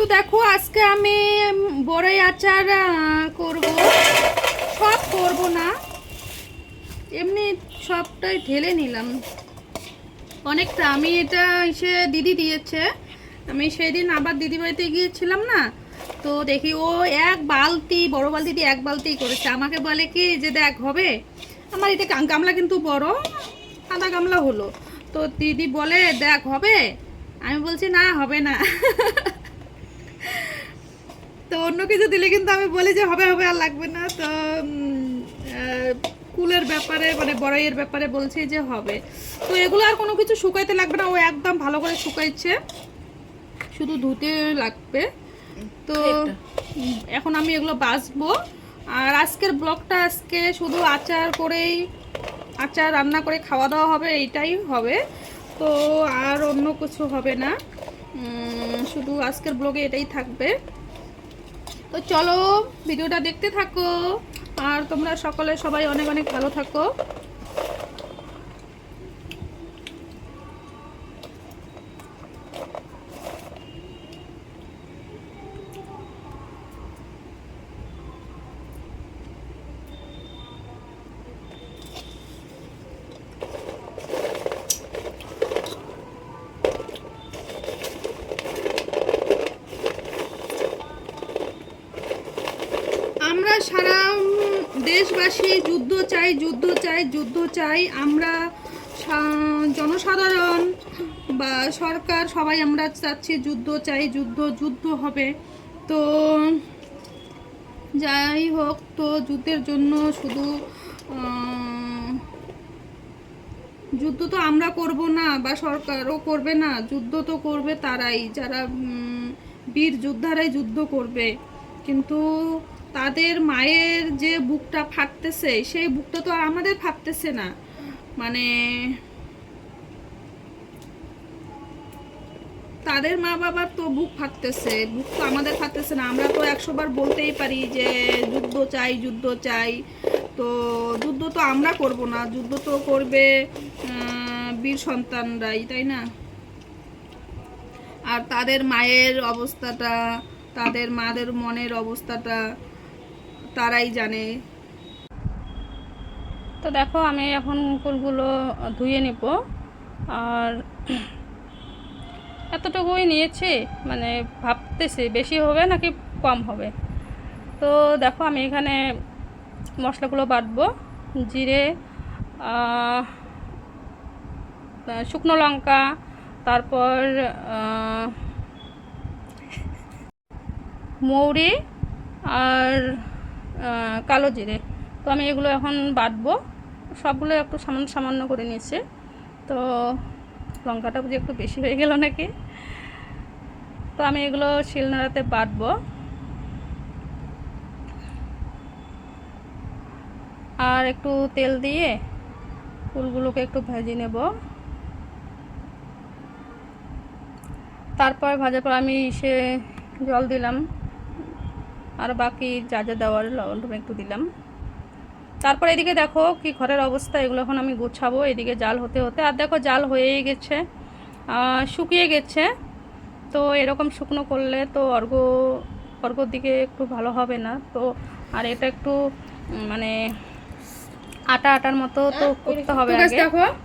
তো দেখো, আজকে আমি বড়ই আচার করব। সব করব না। এমনি সবটাই ঢেলে নিলাম। অনেকটা। আমি এটা এসে দিদি দিয়েছে। আমি সেই দিন আবার দিদি বাড়িতে গিয়েছিলাম না, তো দেখি ও এক বালতি, বড় বালতি দিয়ে এক বালতি করেছে। আমাকে বলে কি যে, দেখ, হবে। আমার এতে গামলা কিন্তু বড় আধা গামলা হলো। তো দিদি বলে, দেখ, হবে। আমি বলছি, না, হবে না। তো অন্য কিছু দিলে কিন্তু আমি বলি যে হবে হবে আর লাগবে না। তো কুলের ব্যাপারে মানে বড়াইয়ের ব্যাপারে বলছি যে হবে। তো এগুলো আর কোনো কিছু শুকাইতে লাগবে না ও একদম ভালো করে শুকাইছে। শুধু ধুতে লাগবে। তো এখন আমি এগুলো বাছবো আর আজকের ব্লগটা আজকে শুধু আচার করেই আচার রান্না করে খাওয়া দাওয়া হবে এইটাই হবে। তো আর অন্য কিছু হবে না। শুধু আজকের ব্লগে এটাই থাকবে। তো চলো ভিডিওটা দেখতে থাকো। আর তোমরা সকলে সবাই অনেক অনেক ভালো থাকো আমরা সারা দেশবাসী যুদ্ধ চাই যুদ্ধ চাই যুদ্ধ চাই। আমরা জনসাধারণ বা সরকার, সবাই আমরা চাচ্ছি যুদ্ধ চাই, যুদ্ধ যুদ্ধ হবে। তো যাই হোক, তো যুদ্ধের জন্য শুধু যুদ্ধ তো আমরা করব না বা সরকারও করবে না, যুদ্ধ তো করবে তারাই। যারা বীর যোদ্ধারাই যুদ্ধ করবে। কিন্তু তাদের মায়ের যে বুকটা ফাটতেছে, সেই বুকটা তো আর আমাদের ফাটতেছে না। মানে তাদের মা বাবার তো বুক ফাটতেছে, বুক তো আমাদের ফাটতেছে না। আমরা তো একশো বার বলতেই পারি যে যুদ্ধ চাই যুদ্ধ চাই। তো যুদ্ধ তো আমরা করব না, যুদ্ধ তো করবে বীর সন্তানরাই, তাই না? আর তাদের মায়ের অবস্থাটা, তাদের মাদের মনের অবস্থাটা তারাই জানে। তো দেখো, আমি এখন ফুলগুলো ধুয়ে নেব। আর এতটুকুই নিয়েছি মানে ভাবতেছি বেশি হবে নাকি কম হবে। তো দেখো, আমি এখানে মশলাগুলো বাটবো, জিরে শুকনো লঙ্কা, তারপর মৌরি, আর কালো জিরে। তো আমি এগুলো এখন বাটবো। সবগুলো একটু সামান্য সামান্য করে নিয়েছি। তো লঙ্কাটা বুঝি একটু বেশি হয়ে গেল নাকি? তো আমি এগুলো শিলনোড়াতে বাটবো। আর একটু তেল দিয়ে ফুলগুলোকে একটু ভেজে নেব। তারপর ভাজার পর আমি সে জল দিলাম। আর বাকি যা যা দেওয়ার লবণ টবণ একটু দিলাম। তারপর এদিকে দেখো কি ঘরের অবস্থা এগুলো এখন আমি গুছাবো এদিকে জাল হতে হতে। আর দেখো জাল হয়েই গেছে শুকিয়ে গেছে। তো এরকম শুকনো করলে তো অর্ঘ অর্ঘর দিকে একটু ভালো হবে না। তো আর এটা একটু মানে আটা আটার মতো তো করতে হবে আগে।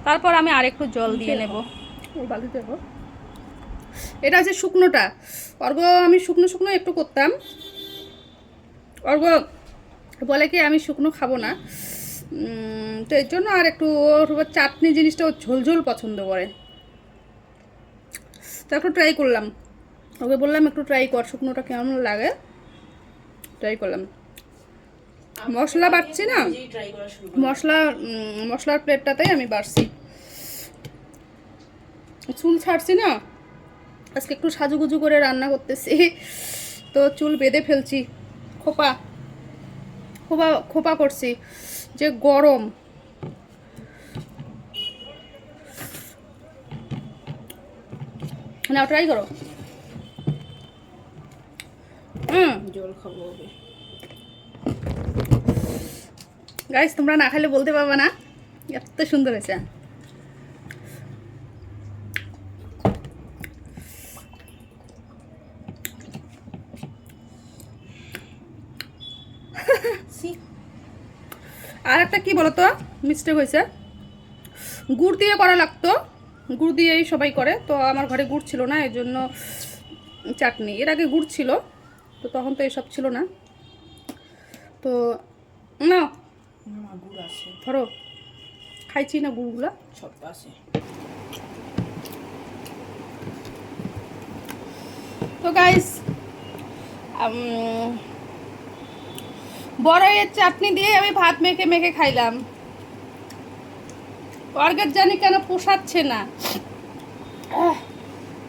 তারপর আমি আরেকটু জল দিয়ে নেব। দেবো এটা হচ্ছে শুকনোটা। অর্ঘ আমি শুকনো শুকনো একটু করতাম। অর্ঘ বলে কি আমি শুকনো খাব না? তো এর জন্য আর একটু ওর চাটনি জিনিসটা ও ঝোল ঝোল পছন্দ করে। তো একটু ট্রাই করলাম। ওকে বললাম, একটু ট্রাই কর, শুকনোটা কেমন লাগে? ট্রাই করলাম। মশলা বাটছি না? মশলা মশলার প্লেটটাতেই আমি বাড়ছি। চুল ছাড়ছি না? আজকে একটু সাজুগুজু করে রান্না করতেছি। তো চুল বেঁধে ফেলছি। খোপা খোপা খোপা করছি যে গরম। না ট্রাই করো। হুম জল খাব গাইস তোমরা না খেলে বলতে পারবে না। এত সুন্দর হয়েছে সি আর একটা কি বলতো? মিস্টেক হয়েছে। গুড় দিয়ে করা লাগতো। গুড় দিয়েই সবাই করে। তো আমার ঘরে গুড় ছিল না এই জন্য চাটনি। এর আগে গুড় ছিল তো তখন তো এসব ছিল না। তো না ধরো খাইছি না গুড়গুলা? সব আছে। তো গাইস বড়ইয়ের চাটনি দিয়ে আমি ভাত মেখে মেখে খাইলাম। অর্গের জানি কেন পোষাচ্ছে না।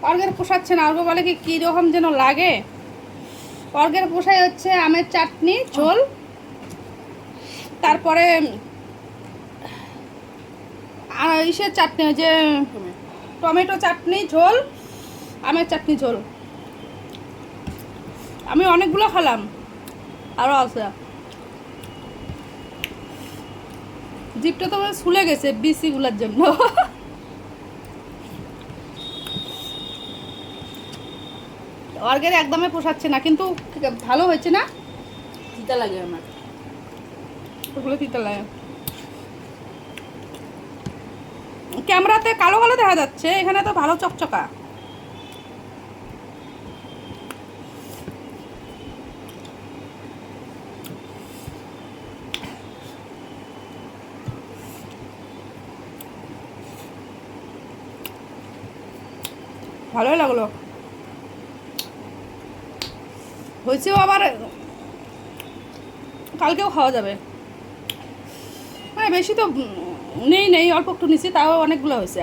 অর্গের পোষাচ্ছে না। অর্গ বলে কি কীরকম যেন লাগে। অর্গের পোষাই হচ্ছে আমের চাটনি, ঝোল। তারপরে ইসের চাটনি যে টমেটো চাটনি, ঝোল, আমের চাটনি, ঝোল। আমি অনেকগুলো খেলাম। আরও আছে। জিপটা তো শুলে গেছে বিসিগুলোর জন্য। অর্গের একদমই পোষাচ্ছে না কিন্তু ভালো হয়েছে না? তিতা লাগে আমার। ওগুলো তিতা লাগে। ক্যামেরাতে কালো কালো দেখা যাচ্ছে এখানে তো ভালো চকচকা। ভালোই লাগল। হয়েছেও আবার, কালকেও খাওয়া যাবে। মানে বেশি তো নেই নেই, অল্প একটু নিছি তাও অনেকগুলো হয়েছে।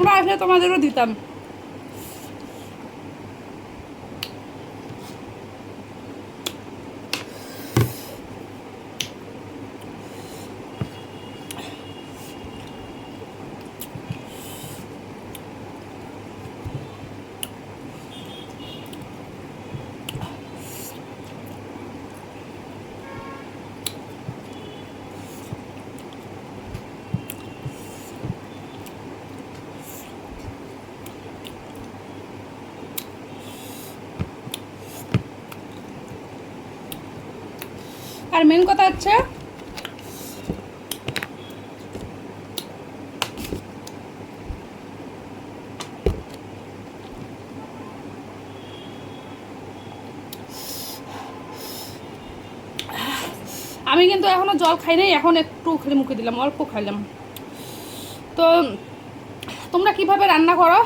তোমরা আসলে তোমাদেরও দিতাম। আর মেন কথা হচ্ছে আমি কিন্তু এখনও জল খাই নাই, এখন একটু খেলে মুখে দিলাম, অল্প খাইলাম। তো তোমরা কীভাবে রান্না করো?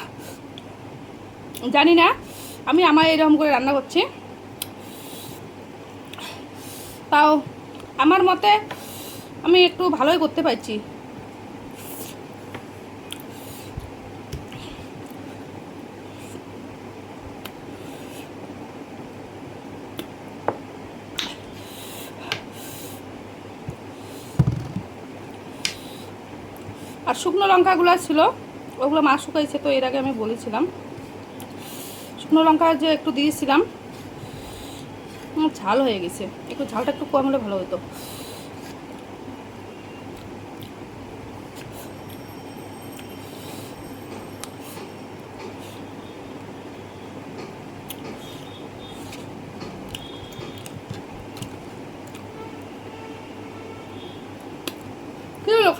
জানি না, আমি আমার এরকম করে রান্না করছি। তাও আমার মতে আমি একটু ভালোই করতে পারছি। আর শুকনো লঙ্কাগুলো ছিল, ওগুলো মা শুকাইছে তো এর আগে আমি বলেছিলাম। শুকনো লঙ্কা যে একটু দিয়েছিলাম ঝাল হয়ে গেছে। একটু ঝালটা একটু কম হলে ভালো হতো।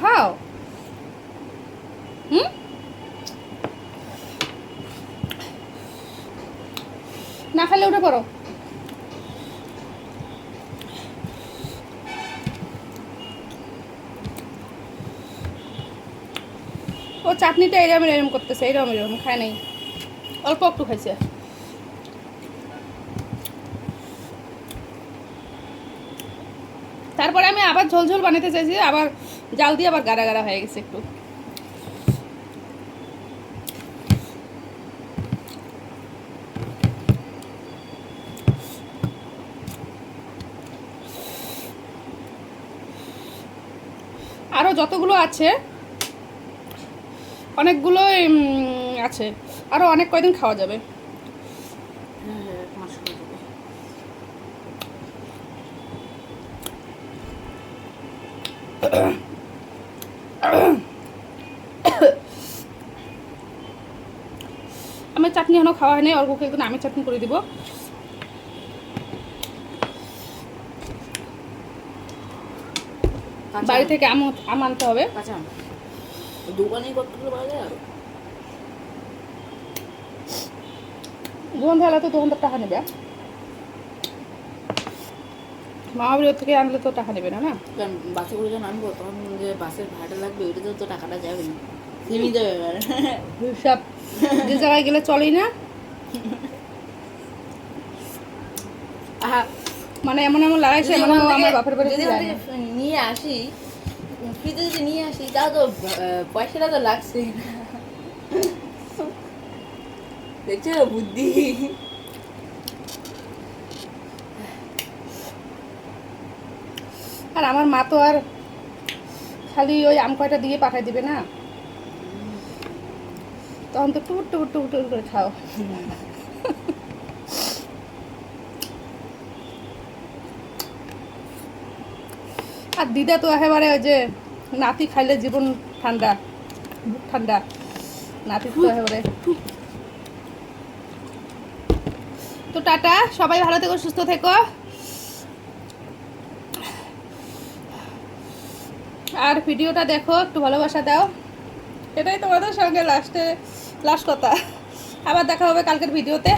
খাও? হুম? না খেলে উঠে পড়ো। চাটনিটা এরম এরম করতেছে, এরম এরম, খায় নাই। অল্প একটু খাইছে। তারপরে আমি আবার ঝোল ঝোল বানাতে চাইছি, আবার জাল দিয়ে আবার গাড়া গাড়া হয়ে গেছে একটু। আরও যতগুলো আছে অনেকগুলোই উম, আছে। আরও অনেক কয়দিন খাওয়া যাবে। আমের চাটনি এখনও খাওয়া হয়নি অল্পকে একদিন আমি চাটনি করে দিব। বাড়ি থেকে আম আম আনতে হবে। কাঁচা কতগুলো আর? দোকান তো দোকানদার টাকা নেবে। থেকে আনলে তো টাকা নেবে না না? বাসে করে যখন আনব তখন যে বাসের লাগবে ওইটাতে তো টাকাটা যাবে এবার। হিসাব। যে জায়গায় গেলে চলেই না? মানে এমন এমন লাগাইছে যদি এমন আমার বাপের বাড়ি নিয়ে আসি ফ্রিতে যদি নিয়ে আসি, তাও তো পয়সাটা তো লাগছে। দেখছ বুদ্ধি? আর আমার মা তো আর খালি ওই আম কয়টা দিয়ে পাঠাই দিবে না? তখন তো টুট টুট টুট টুট করে খাও। আর দিদা তো একেবারে ওই যে নাতি খাইলে জীবন ঠান্ডা ঠান্ডা নাতি তো টাটা, সবাই ভালো থেকো, সুস্থ থেকো। আর ভিডিওটা দেখো, একটু ভালোবাসা দাও। এটাই তোমাদের সঙ্গে লাস্টে লাস্ট কথা। আবার দেখা হবে কালকের ভিডিওতে।